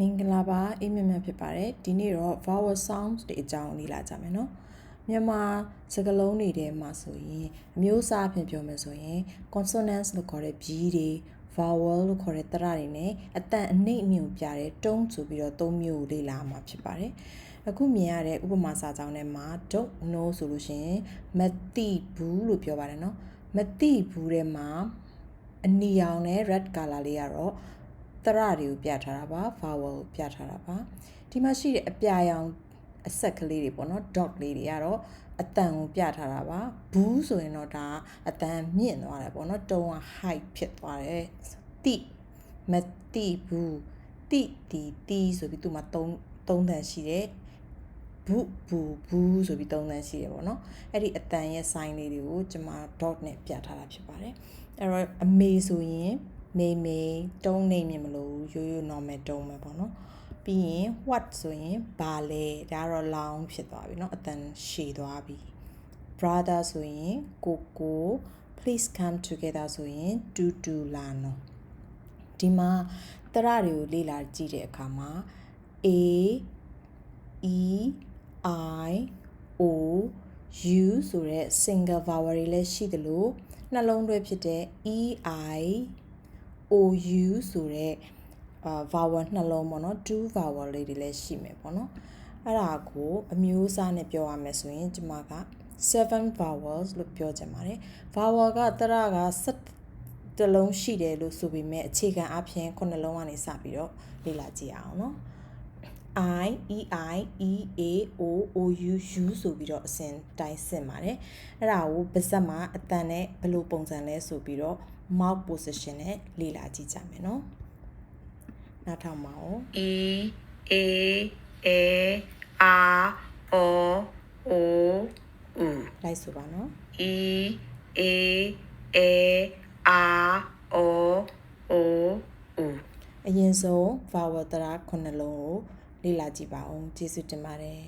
မင်္ဂလာပါအေးမြတ်မြတ်ဖြစ်ပါတယ်ဒီနေ့တော့ vowel sounds တွေအကြောင်းလေ့လာကြမယ်နော်မြန်မာစကားလုံးတွေထဲမှာဆိုရင်အမျိုးအစားအဖြစ်ပြောမယ်ဆိုရင် consonants လို့ခေါ်တဲ့ b တွေ vowel လို့ခေါ်တဲ့တရတွေနဲ့အတန်အနှိမ့်အမြုံပြတဲ့တုံးဆိုပြီးတော့သုံးမျိုးကိုလေ့လာမှာဖြစ်ပါတယ်အခုမြင်ရတဲ့ဥပမာစာကြောင်းထဲမှာ don't know ဆိုလို့ရှိရင်မသိဘူးလို့ပြောပါတယ်နော်မသိဘူးတဲ့မှာအနီရောင်နဲ့ red color လေးကတော့ တရတွေကိုပြထားတာပါ vowel ကိုပြထားတာပါဒီမှာရှိတဲ့အပြာရောင်အဆက်ကလေးတွေပေါ့နော် dot လေးတွေကတော့အတန်ကိုပြထားတာပါဘူးဆိုရင်တော့ဒါအတန်မြင့်သွားတယ်ပေါ့နော်တုံးက height ဖြစ်သွားတယ်တိမတိဘူးတိတီတီဆိုပြီးသူမှာ၃၃တန်ရှိတယ်ဘူးဘူးဘူးဆိုပြီးသုံးသန်းရှိတယ်ပေါ့နော်အဲ့ဒီအတန်ရဲ့ sign လေးတွေကိုကျွန်မ dot နဲ့ပြထားတာဖြစ်ပါတယ်အဲ့တော့အမေဆိုရင် မေမေတုံးနေမြင်မလို့ရိုးရိုး normal တုံးပဲပေါ့နော်ပြီးရင် what ဆိုရင်ဘာလဲဒါတော့ long ဖြစ်သွားပြီเนาะအတန်ရှည်သွားပြီ brother ဆိုရင်ကိုကို please come together ဆိုရင်တူတူလာနော်ဒီမှာတရတွေကိုလေ့လာကြည့်တဲ့အခါမှာ a e i o u ဆိုတဲ့ single vowel တွေလည်းရှိသလိုနှလုံးတွဲဖြစ်တဲ့ e i o u ဆိုတဲ့အာ vowel နှလုံးပေါ့နော် two vowel လေးတွေလည်းရှိမယ်ပေါ့နော်အဲ့ဒါကိုအမျိုးအစားနဲ့ပြောရမယ်ဆိုရင်ဒီမှာက7 vowels လို့ပြောကြပါတယ် vowel ကတရက7တလုံးရှိတယ်လို့ဆိုပေမဲ့အခြေခံအဖြစ်ခုနှလုံးကနေစပြီးတော့လေ့လာကြည့်အောင်နော် I E I E A O O U U ဆိုပြီးတော့အစဉ်တိုင်းဆင်ပါတယ်အဲ့ဒါကိုပါဇက်မှာအတန်နဲ့ဘယ်လိုပုံစံလဲဆိုပြီးတော့ mouth position နဲ့လေ့လာကြည့်ကြမယ်နော်နောက်ထောင်ပါဦး E A A R O O U လိုက်ဆိုပါနော် E A A R O O U အရင်ဆုံး vowel တရာခုနှလုံးကို လေ့လာကြည့်ပါဦးကျေးဇူးတင်ပါတယ်